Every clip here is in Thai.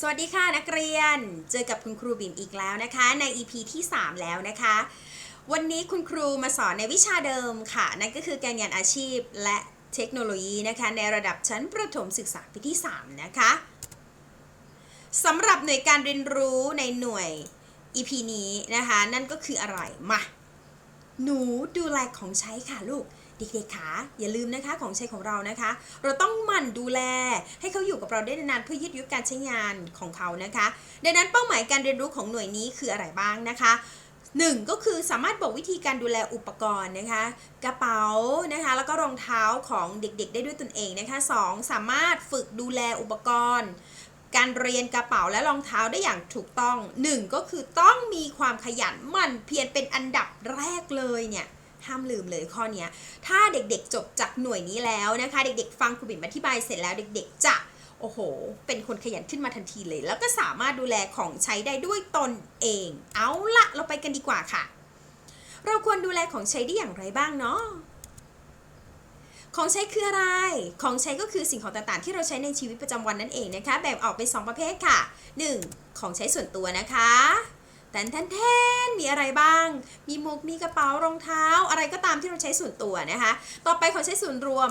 สวัสดีค่ะนักเรียน เจอกับคุณครูบิ่มอีกแล้วนะคะ ใน EP ที่ 3 แล้วนะคะ วันนี้คุณครูมาสอนในวิชาเดิมค่ะ นั่นก็คือการงานอาชีพและเทคโนโลยีนะคะ ในระดับชั้นประถมศึกษาปีที่ 3 นะคะสำหรับหน่วยการเรียนรู้ในหน่วย EP นี้นะคะ นั่นก็คืออะไรมาหนูดูแลของใช้ค่ะลูก เด็กๆคะอย่าลืมนะคะของใช้ของเรานะคะ เราต้องหมั่นดูแล ให้เขาอยู่กับเราได้นานเพื่อยืดยุการใช้งานของเขานะคะ ดังนั้นเป้าหมายการเรียนรู้ของหน่วยนี้คืออะไรบ้างนะคะ1ก็คือสามารถบอกวิธีการดูแลอุปกรณ์นะคะ กระเป๋านะคะ แล้วก็รองเท้าของเด็กๆ ได้ด้วยตนเองนะคะ2สามารถฝึกดูแลอุปกรณ์ การเรียนกระเป๋าและรองเท้าได้อย่างถูกต้อง 1 ก็คือต้องมีความขยันหมั่นเพียรเป็นอันดับแรกเลยเนี่ย ห้ามลืมเลยข้อนี้ถ้าเด็กๆจบจากหน่วยนี้แล้วนะคะ เด็กๆ ฟังครูบิ่มอธิบายเสร็จแล้วเด็ก ๆ จะโอ้โห เป็นคนขยันขึ้นมาทันทีเลย แล้วก็สามารถดูแลของใช้ได้ด้วยตนเอง เอาละเราไปกันดีกว่าค่ะ เราควรดูแลของใช้ได้อย่างไรบ้างเนาะของใช้คืออะไร ของใช้ก็คือสิ่งของต่างๆ ที่เราใช้ในชีวิตประจำวันนั่นเองนะคะ แบ่งออกเป็น2ประเภทค่ะ 1. ของใช้ส่วนตัวนะคะ แทนแทนแทนมีอะไรบ้าง มีหมวกมีกระเป๋ารองเท้า อะไรก็ตามที่เราใช้ส่วนตัวนะคะ ต่อไปขอใช้ส่วนรวม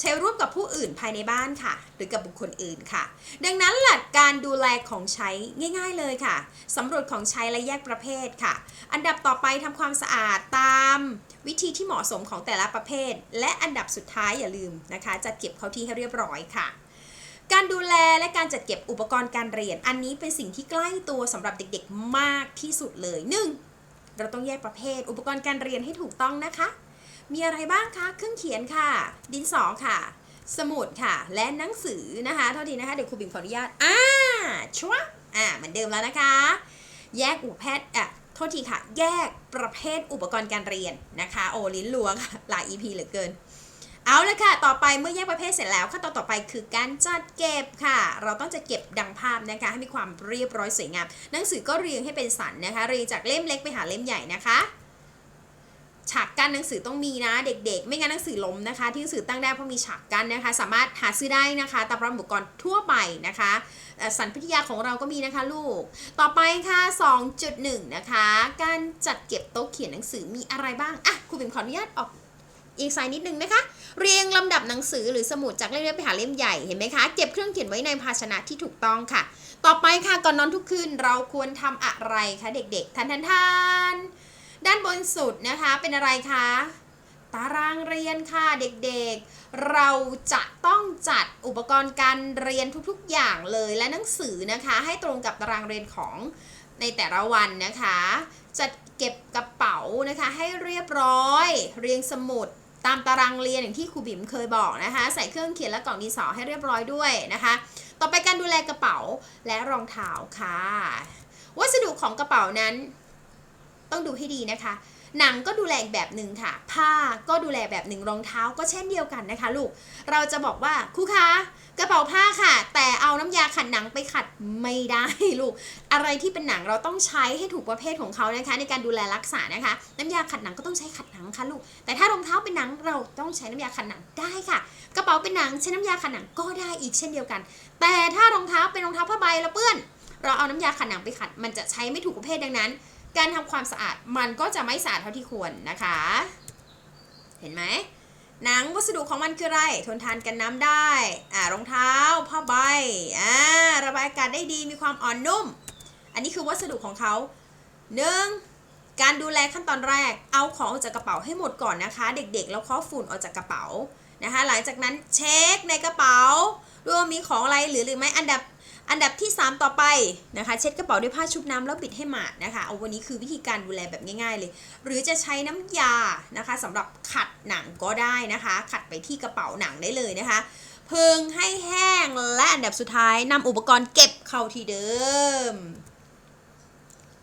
ใช้ร่วมกับผู้อื่นภายในบ้านค่ะ หรือกับบุคคลอื่นค่ะ ดังนั้นหลักการดูแลของใช้ง่าย ๆเลยค่ะสำรวจของใช้และแยกประเภทค่ะ อันดับต่อไปทำความสะอาดตามวิธีที่เหมาะสมของแต่ละประเภท และอันดับสุดท้ายอย่าลืมนะคะ จัดเก็บเข้าที่ให้เรียบร้อยค่ะ การดูแลและการจัดเก็บอุปกรณ์การเรียน อันนี้เป็นสิ่งที่ใกล้ตัวสำหรับเด็กๆ มากที่สุดเลยหนึ่งเราต้องแยกประเภทอุปกรณ์การเรียนให้ถูกต้องนะคะ มีอะไรบ้างคะเครื่องเขียนค่ะ ดินสอค่ะ สมุดค่ะ และหนังสือนะคะเท่าทีนะคะเดี๋ยวครูบิ่มขออนุญาตอ่าชัวอ่าเหมือนเดิมแล้วนะคะ แยกอุปแพทย์อะโทษทีค่ะ แยกประเภทอุปกรณ์การเรียนนะคะ โอลิ้นลัวค่ะหลาย EP เหลือเกิน เอาละค่ะ ต่อไปเมื่อแยกประเภทเสร็จแล้วขั้นตอนต่อไปคือการจัดเก็บค่ะ เราต้องจะเก็บดังภาพนะคะ ให้มีความเรียบร้อยสวยงาม หนังสือก็เรียงให้เป็นสันนะคะ เรียงจากเล่มเล็กไปหาเล่มใหญ่นะคะ ฉากกั้นหนังสือต้องมีนะ เด็กๆ ไม่งั้นหนังสือล้มนะคะ ที่หนังสือตั้งได้เพราะมีฉากกั้นนะคะ สามารถหาซื้อได้นะคะตามร้านอุปกรณ์ทั่วไปนะคะเอ่อสันพิทยาของเราก็มีนะคะลูก ต่อไปค่ะ 2.1 นะคะ การจัดเก็บโต๊ะเขียนหนังสือมีอะไรบ้าง อะครูบิ่มขออนุญาตออก อียงซ้ายนิดนึงนะคะ เรียงลำดับหนังสือหรือสมุดจากเล่มเล็กไปหาเล่มใหญ่เห็นไหมคะ เก็บเครื่องเขียนไว้ในภาชนะที่ถูกต้องค่ะ ต่อไปค่ะก่อนนอนทุกคืนเราควรทำอะไรคะเด็กๆทันทันทันด้านบนสุดนะคะเป็นอะไรคะตารางเรียนค่ะเด็กๆ เราจะต้องจัดอุปกรณ์การเรียนทุกๆอย่างเลยและหนังสือนะคะ ให้ตรงกับตารางเรียนของในแต่ละวันนะคะ จัดเก็บกระเป๋านะคะให้เรียบร้อย เรียงสมุด ตามตารางเรียนอย่างที่ครูบิ๋มเคยบอกนะคะ ใส่เครื่องเขียนและกล่องดินสอให้เรียบร้อยด้วยนะคะ ต่อไปการดูแลกระเป๋าและรองเท้าค่ะ วัสดุของกระเป๋านั้น ต้องดูให้ดีนะคะ หนังก็ดูแลอีกแบบหนึ่งค่ะ ผ้าก็ดูแลแบบหนึ่งรองเท้าก็เช่นเดียวกันนะคะ ลูก เราจะบอกว่าครูคะกระเป๋าผ้าค่ะ แต่เอาน้ำยาขัดหนังไปขัดไม่ได้ลูก อะไรที่เป็นหนังเราต้องใช้ให้ถูกประเภทของเขานะคะ ในการดูแลรักษานะคะ น้ำยาขัดหนังก็ต้องใช้ขัดหนังค่ะลูก แต่ถ้ารองเท้าเป็นหนังเราต้องใช้น้ำยาขัดหนังได้ค่ะ กระเป๋าเป็นหนังใช้น้ำยาขัดหนังก็ได้อีกเช่นเดียวกัน แต่ถ้ารองเท้าเป็นรองเท้าผ้าใบแล้วเปื้อน เราเอาน้ำยาขัดหนังไปขัด มันจะใช้ไม่ถูกประเภทดังนั้น การทำความสะอาดมันก็จะไม่สะอาดเท่าที่ควรนะคะ เห็นไหมหนังวัสดุของมันคืออะไร ทนทานกันน้ำได้อ่ารองเท้าผ้าใบอ่าระบายอากาศได้ดีมีความอ่อนนุ่ม อันนี้คือวัสดุของเขาหนึ่งการดูแลขั้นตอนแรกเอาของออกจากกระเป๋าให้หมดก่อนนะคะ เด็กๆ แล้วเคาะฝุ่นออกจากกระเป๋านะคะ หลังจากนั้นเช็คในกระเป๋าด้วยว่ามีของอะไรหลือหรือไม่อันดับ อันดับที่ 3 ต่อไปนะคะ เช็ดกระเป๋าด้วยผ้าชุบน้ำแล้วปิดให้หมาดนะคะเอาวันนี้คือวิธีการดูแลแบบง่ายๆเลย หรือจะใช้น้ำยานะคะสำหรับขัดหนังก็ได้นะคะ ขัดไปที่กระเป๋าหนังได้เลยนะคะพึงให้แห้งและอันดับสุดท้ายนำอุปกรณ์เก็บเข้าที่เดิม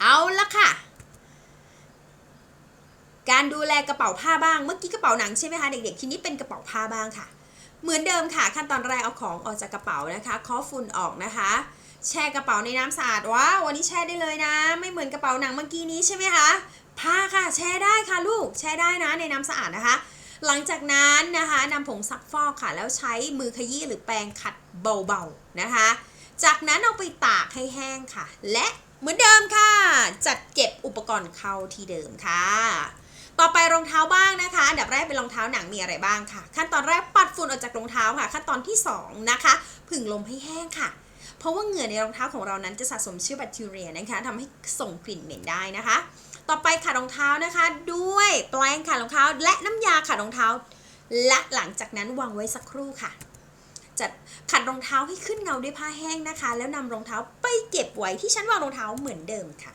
เอาละค่ะ การดูแลกระเป๋าผ้าบ้าง เมื่อกี้กระเป๋าหนังใช่ไหมคะเด็กๆ ทีนี้เป็นกระเป๋าผ้าบ้างค่ะ เหมือนเดิมค่ะขั้นตอนแรกเอาของออกจากกระเป๋านะคะเคาะฝุ่นออกนะคะ แช่กระเป๋าในน้ำสะอาดว้าววันนี้แช่ได้เลยนะ ไม่เหมือนกระเป๋าหนังเมื่อกี้นี้ใช่ไหมคะผ้าค่ะแช่ได้ค่ะลูกแช่ได้นะในน้ำสะอาดนะคะ หลังจากนั้นนะคะนำผงซักฟอกค่ะ แล้วใช้มือขยี้หรือแปรงขัดเบาๆนะคะ จากนั้นเอาไปตากให้แห้งค่ะ และเหมือนเดิมค่ะ จัดเก็บอุปกรณ์เข้าที่เดิมค่ะ ต่อไปรองเท้าบ้างนะคะ อันดับแรกเป็นรองเท้าหนังมีอะไรบ้างค่ะ ขั้นตอนแรกปัดฝุ่นออกจากรองเท้าค่ะ ขั้นตอนที่สองนะคะ ผึ่งลมให้แห้งค่ะ เพราะว่าเหงื่อในรองเท้าของเรานั้นจะสะสมเชื้อแบคทีเรียนะคะทำให้ส่งกลิ่นเหม็นได้นะคะ ต่อไปขัดรองเท้านะคะ ด้วยแปรงขัดรองเท้า และน้ำยาขัดรองเท้า และหลังจากนั้นวางไว้สักครู่ค่ะจัดขัดรองเท้าให้ขึ้นเงาด้วยผ้าแห้งนะคะ แล้วนำรองเท้าไปเก็บไว้ที่ชั้นวางรองเท้าเหมือนเดิมค่ะ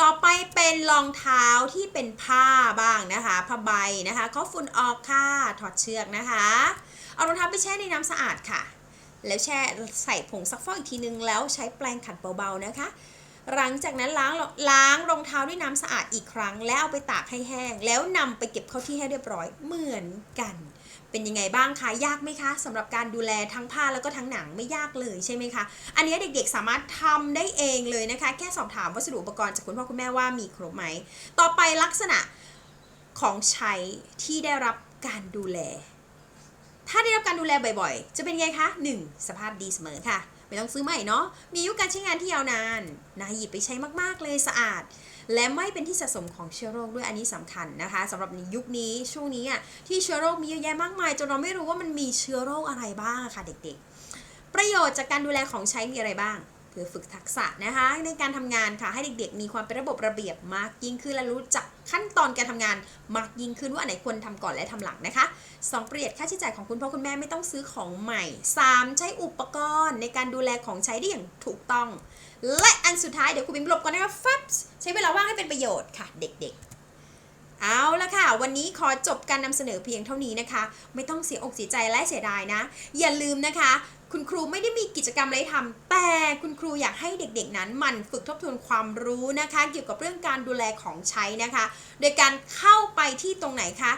ต่อไป เป็นรองเท้าที่เป็นผ้าบ้างนะคะผ้าใบนะคะก็ฝุ่นออกค่ะถอดเชือกนะคะ เอารองเท้าไปแช่ในน้ำสะอาดค่ะ แล้วแช่ใส่ผงซักฟอกอีกทีนึงแล้วใช้แปรงขัดเบาๆนะคะ หลังจากนั้นล้างล้างรองเท้าด้วยน้ำสะอาดอีกครั้ง แล้วเอาไปตากให้แห้ง แล้วนำไปเก็บเข้าที่ให้เรียบร้อยเหมือนกัน เป็นยังไงบ้างคะยากไหมคะสำหรับการดูแลทั้งผ้าแล้วก็ทั้งหนังไม่ยากเลยใช่ไหมคะอันนี้เด็กๆสามารถทำได้เองเลยนะคะ แค่สอบถามวัสดุอุปกรณ์จากคุณพ่อคุณแม่ว่ามีครบไหมต่อไปลักษณะของใช้ที่ได้รับการดูแล ถ้าได้รับการดูแลบ่อยๆ จะเป็นไงคะ 1. สภาพดีเสมอค่ะ ไม่ต้องซื้อใหม่เนาะมีอายุการใช้งานที่ยาวนานนาหยิบไปใช้มากๆเลยสะอาด และไม่เป็นที่สะสมของเชื้อโรคด้วยอันนี้สำคัญนะคะสำหรับในยุคนี้ช่วงนี้อะที่เชื้อโรคมีเยอะแยะมากมายจนเราไม่รู้ว่ามันมีเชื้อโรคอะไรบ้างะค่ะเด็กๆ ประโยชน์จากการดูแลของใช้มีอะไรบ้าง พื่อฝึกทักษะนะคะในการทำงานค่ะให้เด็กๆ มีความเป็นระบบระเบียบมากยิ่งขึ้นและรู้จักขั้นตอนการทำงานมากยิ่งขึ้นว่าอันไหนควรทำก่อนและทำหลังนะคะ 2. ประหยัดค่าใช้จ่ายของคุณพ่อคุณแม่ไม่ต้องซื้อของใหม่ 3. ใช้อุปกรณ์ในการดูแลของใช้ได้อย่างถูกต้อง และอันสุดท้ายเดี๋ยวคุณบิมหลบก่อนนะคะฟับใช้เวลาว่างให้เป็นประโยชน์ค่ะ เด็กๆเอาละค่ะ วันนี้ขอจบการนำเสนอเพียงเท่านี้นะคะ ไม่ต้องเสียอกเสียใจและเสียดายนะ อย่าลืมนะคะ คุณครูไม่ได้มีกิจกรรมอะไรทำแต่คุณครูอยากให้เด็กๆนั้นมันฝึกทบทวนความรู้นะคะ เกี่ยวกับเรื่องการดูแลของใช้นะคะ โดยการเข้าไปที่ตรงไหนคะ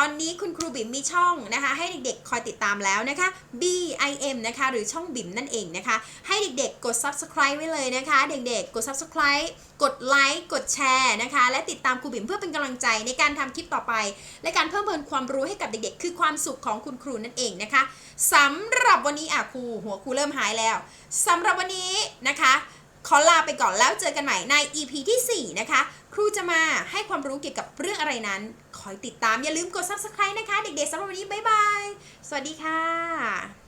ตอนนี้คุณครูบิ๋มมีช่องนะคะ ให้เด็กๆ คอยติดตามแล้วนะคะ BIM นะคะหรือช่องบิ๋มนั่นเองนะคะ ให้เด็กๆ กด subscribe ไว้เลยนะคะ เด็กๆ กด subscribe กดไลค์กดแชร์นะคะ และติดตามครูบิ๋มเพื่อเป็นกำลังใจในการทำคลิปต่อไป และการเพิ่มเพิ่มความรู้ให้กับเด็กๆ คือความสุขของคุณครูนั่นเองนะคะสำหรับวันนี้อะครูหัวครูเริ่มหายแล้วสำหรับวันนี้นะคะ ขอลาไปก่อนแล้วเจอกันใหม่ใน EP ที่ 4 นะคะ ครูจะมาให้ความรู้เกี่ยวกับเรื่องอะไรนั้น คอยติดตามอย่าลืมกด subscribe นะคะ เด็กๆสำหรับวันนี้ บ๊ายบาย สวัสดีค่ะ